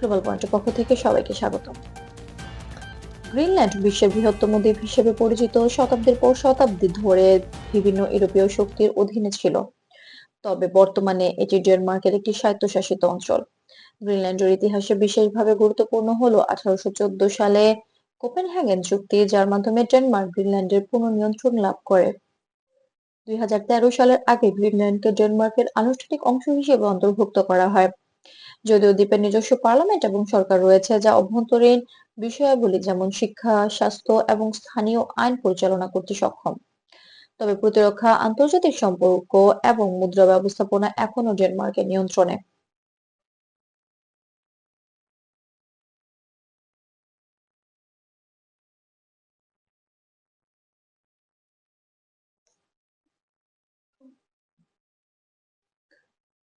Global পয়েন্টের পক্ষ থেকে সবাইকে স্বাগত গ্রিনল্যান্ড বিশ্বের বৃহত্তম দ্বীপ হিসেবে পরিচিত শতাব্দীর পর শতাব্দী ধরে বিভিন্ন ইউরোপীয় শক্তির অধীনে ছিল। তবে বর্তমানে এটি ডেনমার্কের একটি স্বায়ত্তশাসিত অঞ্চল। গ্রিনল্যান্ডের ইতিহাসে বিশেষভাবে গুরুত্বপূর্ণ হলো আঠারোশো সালে কোপেনহেগেন চুক্তি, যার মাধ্যমে ডেনমার্ক গ্রিনল্যান্ডের পুনঃনিয়ন্ত্রণ লাভ করে। দুই হাজার তেরো সালের আগে গ্রিনল্যান্ডকে ডেনমার্কের আনুষ্ঠানিক অংশ হিসেবে অন্তর্ভুক্ত করা হয়। যদিও দ্বীপের নিজস্ব পার্লামেন্ট এবং সরকার রয়েছে, যা অভ্যন্তরীণ বিষয়াবলী যেমন শিক্ষা, স্বাস্থ্য এবং স্থানীয় আইন পরিচালনা করতে সক্ষম। তবে প্রতিরক্ষা, আন্তর্জাতিক সম্পর্ক এবং মুদ্রা ব্যবস্থাপনা এখনও ডেনমার্কের নিয়ন্ত্রণে।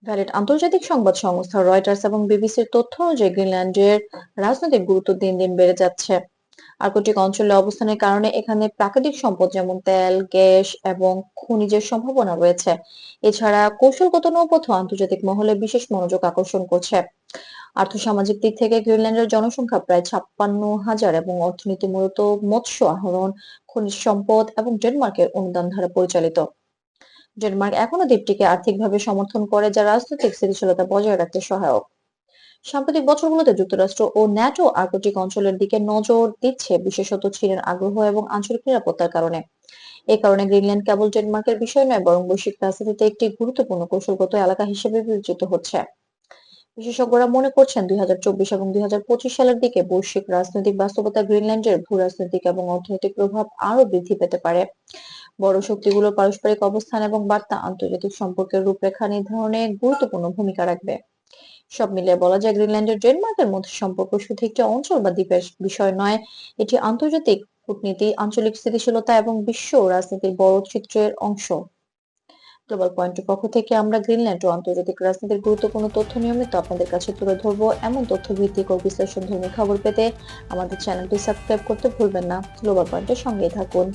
ভ্যালিড আন্তর্জাতিক সংবাদ সংস্থা রয়টার্স এবং বিবিসির তথ্য অনুযায়ী গ্রিনল্যান্ডের রাজনৈতিক গুরুত্ব দিন দিন বেড়ে যাচ্ছে। আর্কটিক অঞ্চলে অবস্থানের কারণে এখানে প্রাকৃতিক সম্পদ যেমন তেল, গ্যাস এবং খনিজের সম্ভাবনা রয়েছে। এছাড়া কৌশলগত নৌপথ আন্তর্জাতিক মহলে বিশেষ মনোযোগ আকর্ষণ করছে। আর্থসামাজিক দিক থেকে গ্রিনল্যান্ডের জনসংখ্যা প্রায় ছাপ্পান্ন হাজার এবং অর্থনীতি মূলত মৎস্য আহরণ, খনিজ সম্পদ এবং ডেনমার্কের অনুদান দ্বারা পরিচালিত। ডেনমার্ক এখনও দ্বীপটিকে আর্থিকভাবে সমর্থন করে, যা রাজনৈতিক স্থিতিশীলতা বজায় রাখতে সহায়ক। সাম্প্রতিক বছরগুলোতে যুক্তরাষ্ট্র ও ন্যাটো আর্কটিক অঞ্চলের দিকে নজর দিচ্ছে, বিশেষত চীনের আগ্রহ এবং আঞ্চলিক নিরাপত্তার কারণে। এ কারণে গ্রিনল্যান্ড কেবল ডেনমার্কের বিষয় নয়, বরং বৈশ্বিক রাজনীতিতে একটি গুরুত্বপূর্ণ কৌশলগত এলাকা হিসেবে বিবেচিত হচ্ছে। বিশেষজ্ঞরা মনে করছেন, দুই হাজার চব্বিশ এবং দুই হাজার পঁচিশ সালের দিকে বৈশ্বিক রাজনৈতিক বাস্তবতা গ্রিনল্যান্ডের ভূ রাজনৈতিক এবং অর্থনৈতিক প্রভাব আরও বৃদ্ধি পেতে পারে। বড় শক্তিগুলোর পারস্পরিক অবস্থান এবং বার্তা আন্তর্জাতিক সম্পর্কের রূপরেখা নির্ধারণে গুরুত্বপূর্ণ ভূমিকা রাখবে। সব মিলিয়ে বলা যায় গ্রিনল্যান্ডের ডেনমার্কের মধ্যে সম্পর্ক শুধু একটি অঞ্চল বা দ্বীপের বিষয় নয়, এটি আন্তর্জাতিক কূটনীতি, আঞ্চলিক স্থিতিশীলতা এবং বিশ্ব রাজনীতির বড় চিত্রের অংশ। গ্লোবাল পয়েন্টের পক্ষ থেকে আমরা গ্রিনল্যান্ড ও আন্তর্জাতিক রাজনীতির গুরুত্বপূর্ণ তথ্য নিয়মিত আপনাদের কাছে তুলে ধরবো। এমন তথ্য ভিত্তিক ও বিশ্লেষণ ধর্মী খবর পেতে আমাদের চ্যানেলটি সাবস্ক্রাইব করতে ভুলবেন না। গ্লোবাল পয়েন্টের সঙ্গেই থাকুন।